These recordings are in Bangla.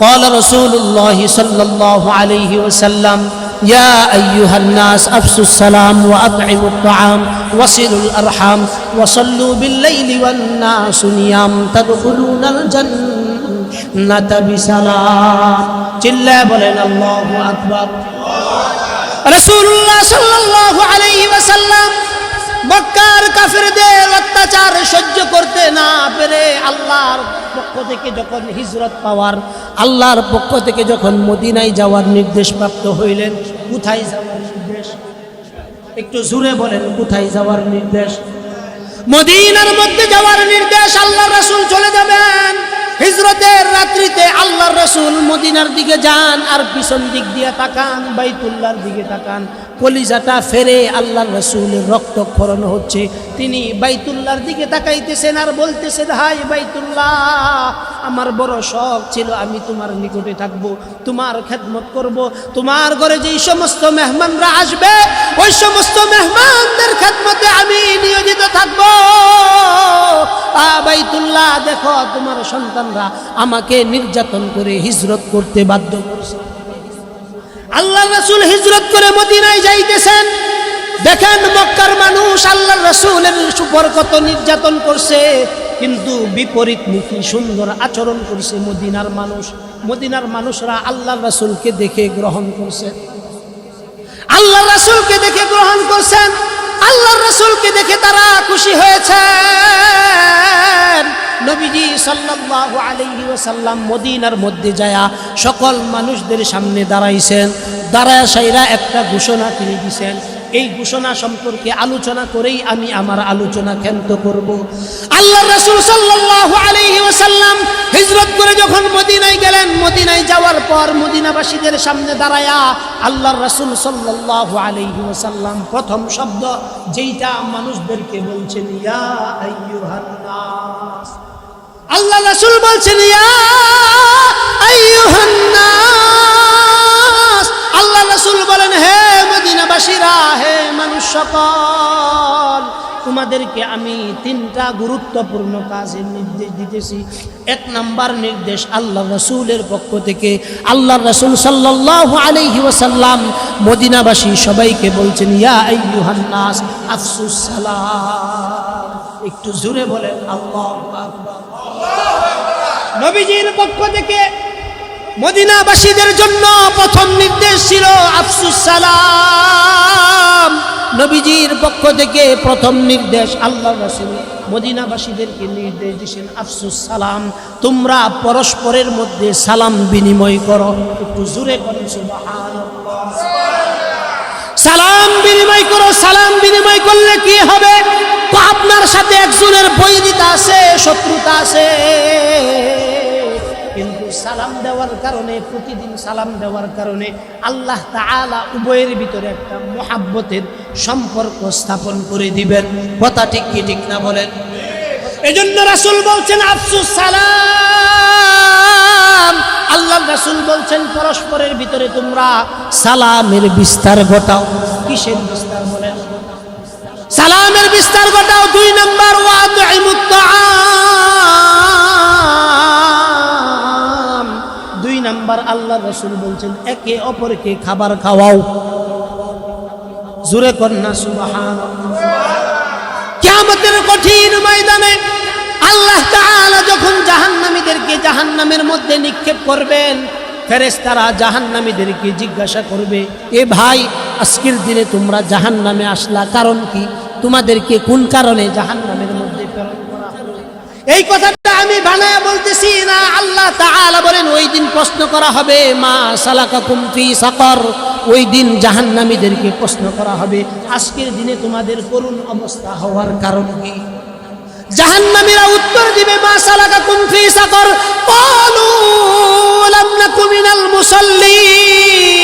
قال رسول الله صلى الله عليه وسلم يا أيها الناس أفسوا السلام وأطعموا الطعام وصلوا الأرحام وصلوا بالليل والناس نيام تدخلون الجنة بسلام. جل بلن الله أكبر رسول الله صلى الله عليه وسلم মক্কার কাফেরদের অত্যাচার সহ্য করতে না পেরে আল্লাহর পক্ষ থেকে যখন হিজরত পাওয়ার, আল্লাহর পক্ষ থেকে যখন মদিনায় যাওয়ার নির্দেশ প্রাপ্ত হইলেন, কোথায় যাওয়ার নির্দেশ? একটু জুড়ে বলেন, কোথায় যাওয়ার নির্দেশ? মদিনার মধ্যে যাওয়ার নির্দেশ আল্লাহ রাসূল চলে যাবেন। হিজরতের রাত্রিতে আল্লাহর রসুল মদিনার দিকে যান আর পিছন দিক দিয়ে তাকান বাইতুল্লার দিকে তাকান। কলিজাটা ফেরে আল্লাহর রসুলের রক্তক্ষরণ হচ্ছে। তিনি বাইতুল্লার দিকে তাকাইতেছেন আর বলতেছেন, হাই বাইতুল্লাহ, আমার বড় শখ ছিল আমি তোমার নিকটে থাকব, তোমার খেদমত করব। তোমার ঘরে যেই সমস্ত মেহমানরা আসবে, ওই সমস্ত মেহমানদের খেদমতে আমি নিয়োজিত থাকব। বাইতুল্লাহ, দেখো তোমার সন্তানরা আমাকে নির্যাতন করে হিজরত করতে বাধ্য করছে। আল্লাহ রসুল হিজরত করে মদিনায় যাইতেছেন। দেখেন মক্কার মানুষ আল্লাহ রসুলের উপর কত নির্যাতন করছে, কিন্তু বিপরীত মুখী সুন্দর আচরণ করছে মদিনার মানুষ। মদিনার মানুষরা আল্লাহ রসুলকে দেখে গ্রহণ করছে। আল্লাহ রসুলকে দেখে গ্রহণ করছেন। আল্লাহ রসুলকে দেখে তারা খুশি হয়েছে নবীজি সাল্লাল্লাহু আলাইহি ওয়াসাল্লাম মদিনার মধ্যে যায়া সকল মানুষদের সামনে দাঁড়াইছেন। দাঁড়ায় সাইরা একটা ঘোষণা তিনি দিছেন এই ঘোষণা সম্পর্কে আলোচনা করেই আমি আমার আলোচনা ক্ষান্ত করব। আল্লাহ রাসূল সাল্লাল্লাহু আলাইহি ওয়াসাল্লাম হিজরত করে যখন মদিনায় গেলেন, মদিনায় যাওয়ার পর মদিনাবাসীদের সামনে দাঁড়ায়া আল্লাহর রাসূল সাল্লাল্লাহু আলাইহি ওয়াসাল্লাম প্রথম শব্দ যেইটা মানুষদেরকে বলছেন, ইয়া আল্লাহ রাসূল বলছেন, ইয়া আল্লাহ রাসূল বলেন, হে মদিনাবাসীরা হে মানুষ সকল, তোমাদেরকে আমি তিনটা গুরুত্বপূর্ণ কাজের নির্দেশ দিতেছি। এক নাম্বার নির্দেশ আল্লাহ রসুলের পক্ষ থেকে। আল্লাহ রসুল সাল্লাল্লাহু আলাইহি ওয়াসাল্লাম মদিনাবাসী সবাইকে বলছেন, ইয়া আইয়ুহান নাস আফসুস সালাম। একটু জোরে বলেন, আল্লাহ নবীজির পক্ষ থেকে মদিনাবাসীদের জন্য প্রথম নির্দেশ ছিল আফসুস সালাম। নবীজির পক্ষ থেকে প্রথম নির্দেশ আল্লাহ রাসূল। মদিনাবাসীদেরকে নির্দেশ দিয়েছেন আফসুস সালাম। তোমরা পরস্পরের মধ্যে সালাম বিনিময় করো। একটু জোরে সালাম বিনিময় করো, সালাম বিনিময় করলে কি হবে? আপনার সাথে একজনের বৈরিতা আছে, শত্রুতা আছে। সালাম দেওয়ার কারণে, প্রতিদিন সালাম দেওয়ার কারণে আল্লাহ তাআলা উভয়ের ভিতরে একটা মহাব্বতের সম্পর্ক স্থাপন করে দিবেন। কথা ঠিক কি ঠিক না বলেন? এজন্য রাসুল বলছেন, আফসুস সালাম। আল্লাহ রাসুল বলছেন, পরস্পরের ভিতরে তোমরা সালামের বিস্তার ঘটাও। কিসের বিস্তার বলেন? সালামের বিস্তার ঘটাও। দুই নম্বর ওয়াদুইমুত নাম্বার আল্লাহ রসুল বলছেন, একে অপরকে খাবার খাওয়াও। জুরে কন্যা সুবাহান কিয়ামতের কঠিন ময়দানে আল্লাহ তাআলা যখন জাহান্নামীদেরকে জাহান্নামের মধ্যে নিক্ষেপ করবেন, ফেরেশতারা জাহান্নামীদেরকে জিজ্ঞাসা করবে, এ ভাই, আজকের দিনে তোমরা জাহান্নামে আসলা কারণ কি? তোমাদেরকে কোন কারণে জাহান্নামের মধ্যে প্রেরণ করা এই কথাটা আমি বানায় বলতেছি না, আল্লাহ তাআলা বলেন, ওই দিন প্রশ্ন করা হবে, মা সালাকাকুম ফি সাকর। ওই দিন জাহান্নামীদেরকে প্রশ্ন করা হবে, আজকের দিনে তোমাদের করুণ অবস্থা হওয়ার কারণ কি? জাহান্নামীরা উত্তর দিবে, মা সালাকাকুম ফি সাকর। ক্বালু লাম নাকু মিনাল মুসাল্লিন।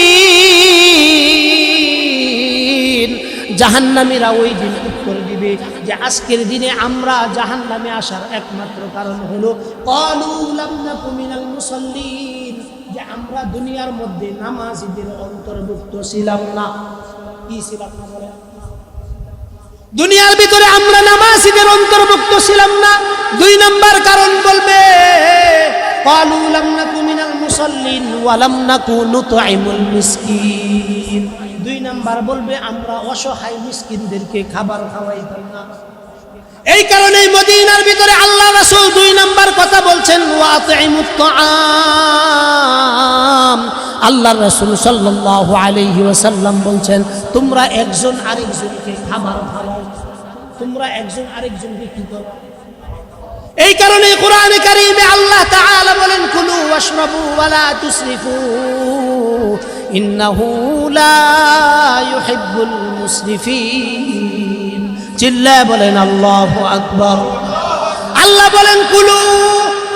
জাহান্নামীরা ওই দিন উত্তর দিবে যে আজকের দিনে আমরা জাহান্নামে আসার একমাত্র কারণ হলো ক্বালু লাম নাকু মিনাল মুসাল্লিন যে আমরা দুনিয়ার মধ্যে নামাজীদের অন্তর্ভুক্ত ছিলাম না কি ছিলাম না বলেন দুনিয়ার ভিতরে আমরা নামাজিদের অন্তর্ভুক্ত ছিলাম না দুই নাম্বার কারণ বলবে قالوا لم نكن من মুসাল্লিন ওয়ালাম নাকু নুতআইমুল মিসকিন নাম্বার বলবে, আমরা অসহায় মিসকিনদেরকে খাবার খাওয়াইতাম না। এই কারণে মদিনার ভিতরে আল্লাহ রাসূল দুই নাম্বার কথা বলছেন আল্লাহ রাসূল সাল্লাল্লাহু আলাইহি ওয়াসাল্লাম বলছেন, তোমরা একজন আরেকজনকে খাবার খাওয়াও তোমরা একজন আরেকজনকে কি করো। এই কারণে কোরআনে কারিমে আল্লাহ তাআলা বলেন, কুলু ওয়াশরাবু ওয়ালা তুসরিফু ইন্নাহু লা ইউহিব্বুল মুসরিফিন চিল্লায় বলেন, আল্লাহু আকবার। আল্লাহ বলেন, কুলু।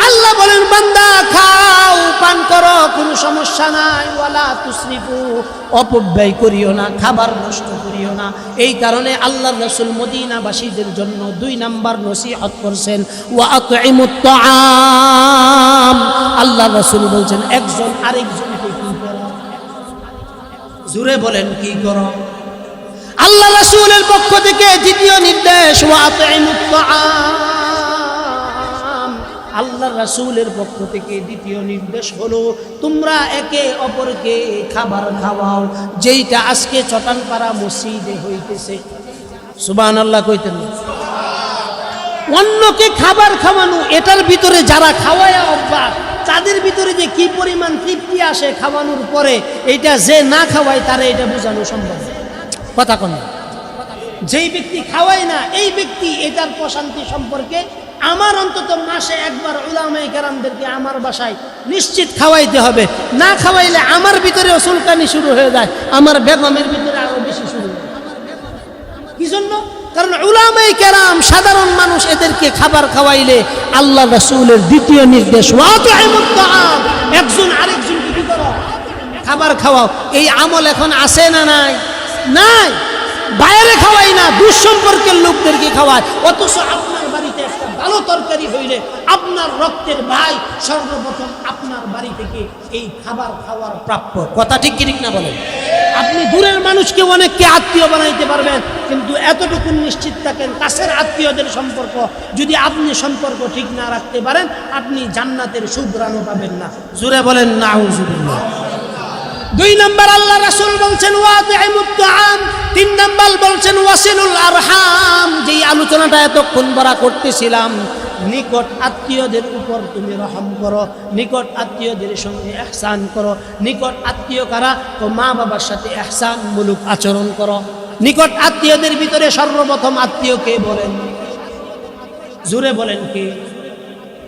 আল্লাহ বলেন, বান্দা, খাও, পান করো, কোনো সমস্যা নাই। ওয়ালা তুসরিফু, অপব্যয় করিও না, খাবার নষ্ট করিও না। এই কারণে আল্লাহ রসুল মদিনাবাসীদের জন্য দুই নাম্বার নসিহত করছেন, ওয়া তাআম। আল্লাহ রসুল বলছেন, একজন করো জুড়ে বলেন, কি করো আল্লাহ রাসূলের পক্ষ থেকে দ্বিতীয় নির্দেশ আল্লাহ রাসূলের পক্ষ থেকে দ্বিতীয় নির্দেশ হলো, তোমরা একে অপরকে খাবার খাওয়াও, যেইটা আজকে চটানপাড়া মসজিদে হইতেছে। সুবান আল্লাহ কইতেন। অন্যকে খাবার খাওয়ানো, এটার ভিতরে যারা খাওয়ায় অভ্যাস তাদের ভিতরে যে কি পরিমাণ তৃপ্তি আসে খাওয়ানোর পরে এটা যে না খাওয়ায়, তারা এটা বোঝানো সম্ভব। কথা কোন। যেই ব্যক্তি খাওয়ায় না, এই ব্যক্তি এটার প্রশান্তি সম্পর্কে আমার অন্তত মাসে একবার উলামাই কারামদেরকে আমার বাসায় নিশ্চিত খাওয়াইতে হবে। না খাওয়াইলে আমার ভিতরে চুলকানি শুরু হয়ে যায়, আমার বেগমের ভিতরে আরও বেশি শুরু হয় কি জন্য? কারণ উলামাই কেরাম সাধারণ মানুষ এদেরকে খাবার খাওয়াইলে আল্লাহ রসুলের দ্বিতীয় নির্দেশ। একজন আরেকজন করো? খাবার খাওয়াও। এই আমল এখন আসে না নাই? নাই। বাইরে খাওয়াই না, দুঃসম্পর্কের লোকদেরকে খাওয়ায়। অথচ আপনার ভালো তরকারি হইলে আপনার রক্তের ভাই সর্বপ্রথম আপনার বাড়ি থেকে এই খাবার খাওয়ার প্রাপ্য। কথা ঠিক ঠিক না বলেন? আপনি দূরের মানুষকে অনেককে আত্মীয় বানাইতে পারবেন, কিন্তু এতটুকু নিশ্চিত থাকেন কাছের আত্মীয়দের সম্পর্ক যদি আপনি সম্পর্ক ঠিক না রাখতে পারেন, আপনি জান্নাতের সুগ্রাণও পাবেন না। জুড়ে বলেন না দুই নম্বর আল্লাহ রাসুল বলছেন তিন নম্বর বলছেন, ওয়াসিলুল আরহাম। যেই আলোচনাটা এতক্ষণ বড়া করতেছিলাম, নিকট আত্মীয়দের উপর তুমি রহম করো, নিকট আত্মীয়দের সঙ্গে এহসান করো, নিকট আত্মীয় কারা? তো মা বাবার সাথে এহসান মূলক আচরণ করো। নিকট আত্মীয়দের ভিতরে সর্বপ্রথম আত্মীয় কে বলেন? জুড়ে বলেন কে?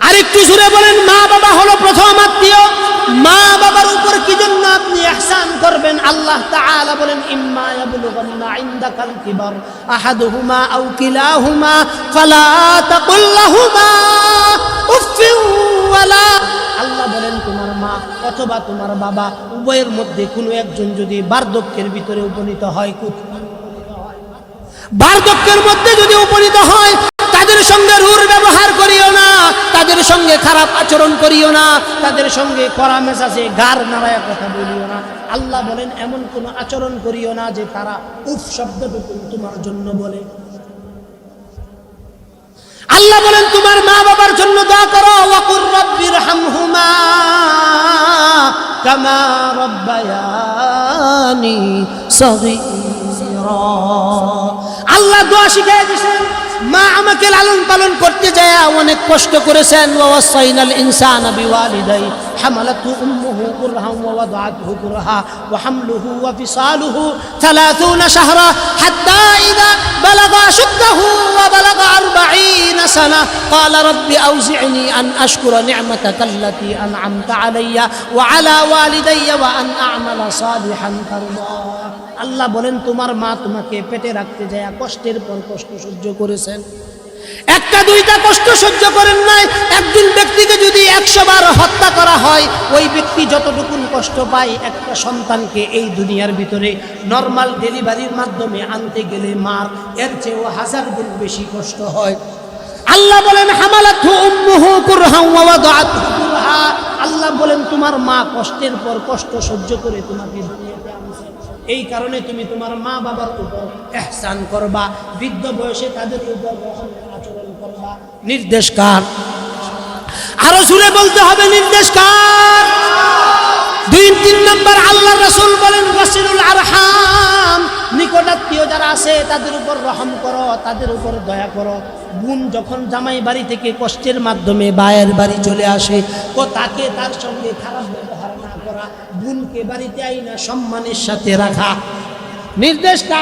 আরেকটু জুড়ে বলেন, মা বাবা হলো প্রথম আত্মীয়। মা বাবার উপর কি জন্য আপনি ইহসান করবেন? আল্লাহ তাআলা বলেন, ইম্মা ইয়াবলুগান্না ইনদাকাল কিবার। আহাদুহুমা আও কিলাহুমা, ফালা তাকুল লাহুমা উফফিন ওয়ালা। আল্লাহ বলেন, তোমার মা অথবা তোমার বাবা উভয়ের মধ্যে কোনো একজন যদি বার্ধক্যের ভিতরে উপনীত হয় কোথায় বার্ধক্যের মধ্যে যদি উপনীত হয়, তাদের সঙ্গে রুর ব্যবহার করিও না তাদের সঙ্গে খারাপ আচরণ করিও না, তাদের সঙ্গে কড়া মেজাজে গার নাড়ায় কথা বলিও না। আল্লাহ বলেন, এমন কোন আচরণ করিও না যে তারা উফ শব্দটুকু তোমার জন্য বলে। আল্লাহ বলেন, তোমার মা বাবার জন্য দোয়া করো আল্লাহ দোয়া শিখিয়ে দিয়েছেন মা আমাকে লালন পালন করতে যায় অনেক কষ্ট করেছেন। ইনসান حملته أمه كرها ووضعته كرها وحمله وفصاله ثلاثون شهرا حتى إذا بلغ أشده وبلغ أربعين سنة قال رب أوزعني أن أشكر نعمتك التي أنعمت علي وعلى والدي وأن أعمل صالحا ترضاه আল্লাহ বলেন তোমার মা তোমাকে পেটে রাখতে যায় কষ্টের পর কষ্ট সহ্য করেছেন একটা, দুইটা কষ্ট সহ্য করেন নাই। একজন ব্যক্তিকে যদি একশো বার হত্যা করা হয়, ওই ব্যক্তি যতটুকু কষ্ট পায়, একটা সন্তানকে এই দুনিয়ার ভিতরে নর্মাল ডেলিভারির মাধ্যমে আনতে গেলে মার, এর চেয়েও হাজার গুণ বেশি কষ্ট হয়। আল্লাহ বলেন আল্লাহ বলেন, তোমার মা কষ্টের পর কষ্ট সহ্য করে তোমাকে এই কারণে তুমি তোমার মা বাবার উপর এহসান করবা। বৃদ্ধ বয়সে তাদের উপর নির্দেশ কার আরও সুরে বলতে হবে নির্দেশ কার দুই, তিন নম্বর, আল্লাহ রসুল বলেন রসুল আরহাম। নিকটাত্মীয় যারা আছে, তাদের উপর রহম করো, তাদের উপর দয়া করো। বোন যখন জামাই বাড়ি থেকে কষ্টের মাধ্যমে বায়ের বাড়ি চলে আসে ও তাকে তার সঙ্গে খারাপ ব্যবহার না করা, বোনকে বাড়িতে আই না সম্মানের সাথে রাখা। নির্দেশটা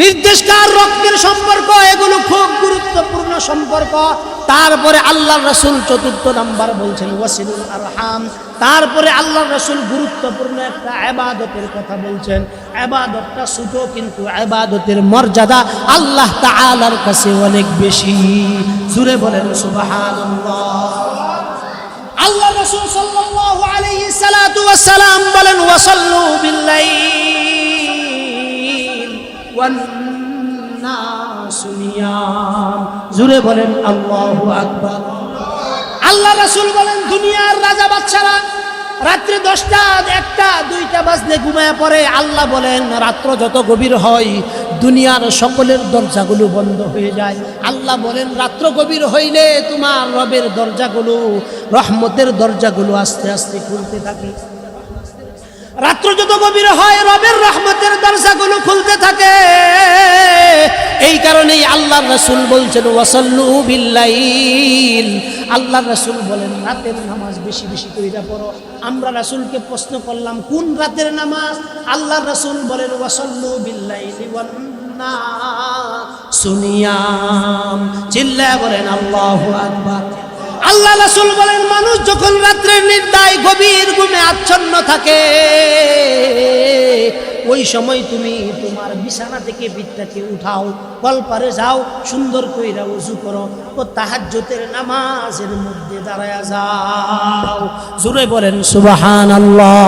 নির্দেশকার রক্তের সম্পর্ক, এগুলো খুব গুরুত্বপূর্ণ সম্পর্ক। তারপরে আল্লাহ রসুল চতুর্থ নাম্বার বলছেন, ওয়াসিলুল আরহাম। তারপরে আল্লাহ রসুল গুরুত্বপূর্ণ একটা আবাদতের কথা বলছেন। আবাদতটা ছোট, কিন্তু আবাদতের মর্যাদা আল্লাহ তাআলার কাছে অনেক বেশি। জুড়ে বলেন, সুবহানাল্লাহ। আল্লাহ রসুল সাল্লাল্লাহু আলাইহি ওয়াসসালাম বলেন, ওয়াসাল্লু বিল্লাইল জুড়ে বলেন, আল্লাহু আকবার। আল্লাহ রসুল বলেন, দুনিয়ার রাজা বাচ্চারা রাত্রে দশটা, একটা, দুইটা বাজলে ঘুমায় পড়ে। আল্লাহ বলেন, রাত্র যত গভীর হয়, দুনিয়ার সকলের দরজাগুলো বন্ধ হয়ে যায়। আল্লাহ বলেন, রাত্র গভীর হইলে তোমার রবের দরজাগুলো, রহমতের দরজাগুলো আস্তে আস্তে খুলতে থাকে। রাত্র যত গভীর হয়, রবের রহমতের দরজাগুলো খুলতে থাকে। এই কারণেই আল্লাহ রসুল বলছেন, ওয়াসাল্লু বিল্লাইল। আল্লাহ রসুল বলেন, রাতের নামাজ বেশি বেশি কইরা পড়ো। আমরা রাসূলকে প্রশ্ন করলাম, কোন রাতের নামাজ? আল্লাহ রসুল বলেন, ওয়াসাল্লু বিল্লাইল সুনিয়াম চিল্লায় বলেন, আল্লাহু আকবার। আল্লাহ রাসূল বলেন, মানুষ যখন রাত্রের নির্দায়, গভীর ঘুমে আচ্ছন্ন থাকে, ওই সময় তুমি তোমার বিছানা থেকে বিটটাকে উঠাও, কলপারে যাও, সুন্দর কইরা উজু করো ও তাহাজ্জুদের নামাজের মধ্যে দাঁড়ায়া যাও। জোরে বলেন, সুবহানাল্লাহ।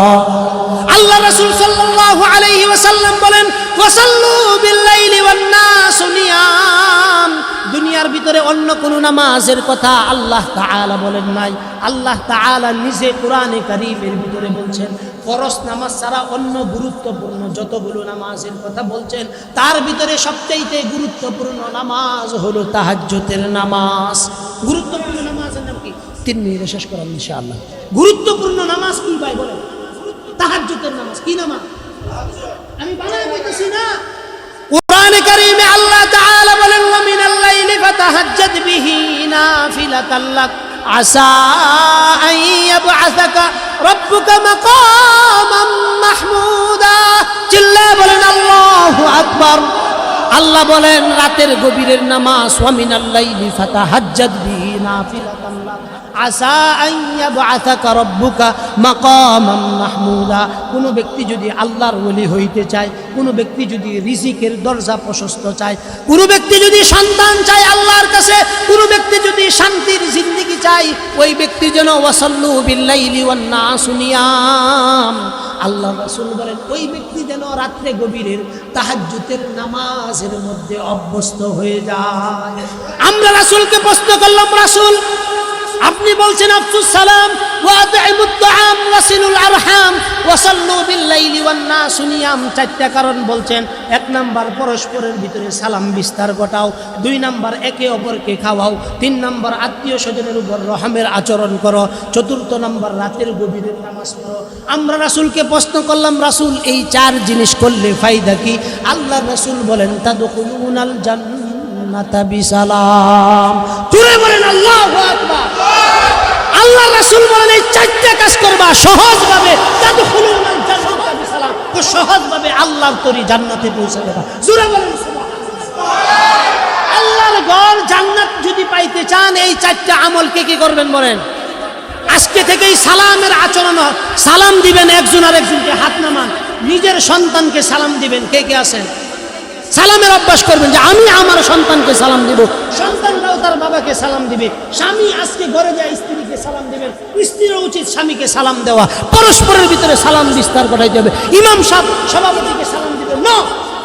আল্লাহ রাসূল সাল্লাল্লাহু আলাইহি ওয়াসাল্লাম বলেন দুনিয়ার ভিতরে অন্য কোন নামাজের কথা আল্লাহ তাআলা বলেন নাই। আল্লাহ তাআলা নিজে কোরআনে কারীমের ভিতরে বলছেন, ফরজ নামাজ ছাড়া অন্য গুরুত্বপূর্ণ যতগুলো নামাজের কথা বলছেন, তার ভিতরে সবচাইতে গুরুত্বপূর্ণ নামাজ হলো তাহাজ্জুদের নামাজ। গুরুত্বপূর্ণ নামাজের নাম কি? তিন মিনিটে শেষ করাম ইনশাআল্লাহ। গুরুত্বপূর্ণ নামাজ কি ভাই বলেন? তাহাজ্জুদের নামাজ, কি নামাজ? আমি বানায় বলতেছি না। কোরআনে কারীমে আল্লাহ তাআলা বলেন, ওয়া মিনাল লাইলি ফাতাহাজ্জাদ বিহি নাফিলাতাল লাক, আসা আন ইয়াবআসাকা রাব্বুকা মাকামান মাহমুদা। চিল্লা আল্লাহ বলেন, রাতের গভীরের নামাজ, ওয়া মিনাল লাইলি ফাতাহাজ্জাদ বিহি নাফিলাতাল লাক আসা মাহমুদা। কোনো ব্যক্তি যদি আল্লাহর ওলি হইতে চায়, কোনো ব্যক্তি যদি রিজিকের দরজা প্রশস্ত চায়, কোনো ব্যক্তি যদি সন্তান চায় আল্লাহর কাছে, কোনো ব্যক্তি যদি শান্তির জিন্দিগি চায়, ওই ব্যক্তি যেন ওয়াসাল্লু বিল্লাইলি ওয়ান নাসু আল্লাহ রাসুল বলেন, ওই ব্যক্তি যেন রাত্রে গভীরের তাহাজ্জুদের নামাজের মধ্যে অভ্যস্ত হয়ে যায়। আমরা রাসুলকে প্রশ্ন করলাম, রাসূল আপনি বলছেন, আফসুস সালাম চারটা কারণ বলছেন। এক নাম্বার, পরস্পরের ভিতরে সালাম বিস্তার ঘটাও। দুই নাম্বার, একে অপরকে খাওয়াও। তিন নাম্বার, আত্মীয় স্বজনের উপর রহমের আচরণ করো। চতুর্থ নাম্বার, রাতের গভীরের নামাজ পড়ো। আমরা রাসূলকে প্রশ্ন করলাম, রাসূল, এই চার জিনিস করলে ফায়দা কি? আল্লাহ রাসূল বলেন, তাদখুলুনাল আল্লাহু বলেন, এই কাজ করবা সহজভাবে। আল্লাহর জান্নাত যদি পাইতে চান, এই চারটা আমলকে কি করবেন বলেন? আজকে থেকেই সালামের আচরণ সালাম দিবেন একজন আর একজনকে হাত নামান। নিজের সন্তানকে সালাম দিবেন। কে কে আছেন? সালামের অভ্যাস করবেন যে আমি আমার সন্তানকে সালাম দিব। সন্তানরাও তার বাবাকে সালাম দিবে। স্বামী আজকে ঘরে যায়, স্ত্রীকে সালাম দিবেন। স্ত্রীরও উচিত স্বামীকে সালাম দেওয়া। পরস্পরের ভিতরে সালাম বিস্তার ঘটাইতে হবে। ইমাম সাহেব সভাপতিকে সালাম দিবে। ন,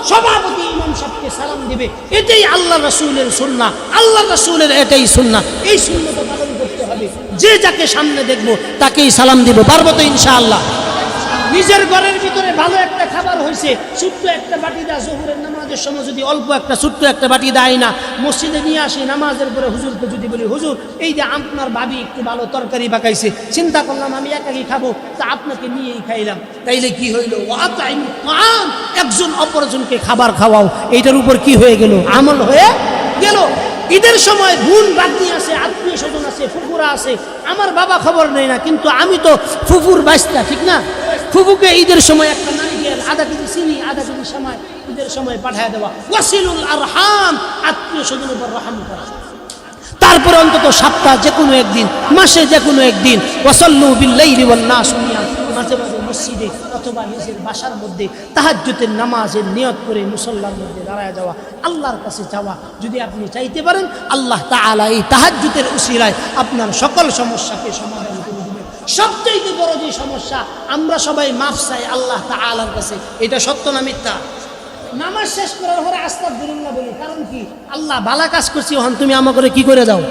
সভাপতি ইমাম সাহেবকে সালাম দিবে। এটাই আল্লাহ রসুলের সুন্না আল্লাহ রসুলের এটাই সুন্না এই সুন্নতা পালন করতে হবে। যে যাকে সামনে দেখব, তাকেই সালাম দিব। পারব তো ইনশাআল্লাহ। নিজের ঘরের ভিতরে ভালো একটা খাবার হয়েছে ছোট্ট একটা বাটি দা জহুরের নামাজ ঈদের সময় যদি অল্প একটা, ছোট্ট একটা বাটি দেয় না, মসজিদে নিয়ে আসি, নামাজের পরে হুজুরকে যদি বলি, হুজুর, এই যে আপনার ভাবি একটু ভালো তরকারি পাকাইছে চিন্তা করলাম আমি একাকি খাব? তা আপনাকে নিয়েই খাইলাম। তাইলে কি হইল? একজন অপরজনকে খাবার খাওয়াও। এইটার উপর কি হয়ে গেল? আমল হয়ে গেল। ঈদের সময় বোন বাগনি আছে, আত্মীয় স্বজন আছে, ফুফুরা আছে। আমার বাবা খবর নেই না, কিন্তু আমি তো ফুফুর বাস্তা ঠিক না? ফুফুকে ঈদের সময় একটা নারিকেল, আধা কেজি চিনি, আধা কেজি সময় ঈদের সময় পাঠায় দেওয়া। ওয়াসিলুল আরহাম, আত্মীয় স্বজনের উপর রহম করা। তারপরে অন্তত সপ্তাহ যে কোনো একদিন, মাসে যে কোনো একদিন, ওয়াসাল্লু বিল্লাইলি ওয়ান নাস মাঝে মাঝে মসজিদে অথবা নিজের বাসার মধ্যে তাহাজ্জুদের নামাজের নিয়ত করে মুসল্লার মধ্যে দাঁড়ায় যাওয়া, আল্লাহর কাছে যাওয়া। যদি আপনি চাইতে পারেন, আল্লাহ তাআলা এই তাহাজ্জুদের উসিলায় আপনার সকল সমস্যাকে সমাধান করে দেবেন। সবচেয়ে বড় যে সমস্যা, আমরা সবাই মাফ চাই আল্লাহ তা তাআলার কাছে। এটা সত্য না মিথ্যা? নামাজ শেষ করার পরে আস্তাক না বলি, কারণ কি? আল্লাহ বালা কাজ করছি হন তুমি আমাকে কি করে দাও?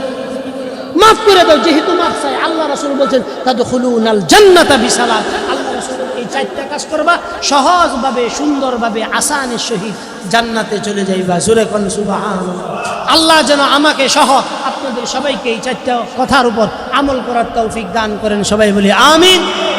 মাফ করে দাও, যেহেতু মাফ চাই। আল্লাহ রসুল বলছেন তাদের খুলুন আল জান্নাতা বিশালাত আল্লাহ রসুল এই চারটা কাজ করবা, সহজভাবে, সুন্দরভাবে আসানের সহিত জান্নাতে চলে যাইবা। জোরে কন সুবাহান আল্লাহ যেন আমাকে সহ আপনাদের সবাইকে এই চারটা কথার উপর আমল করার তৌফিক দান করেন। সবাই বলি, আমিন।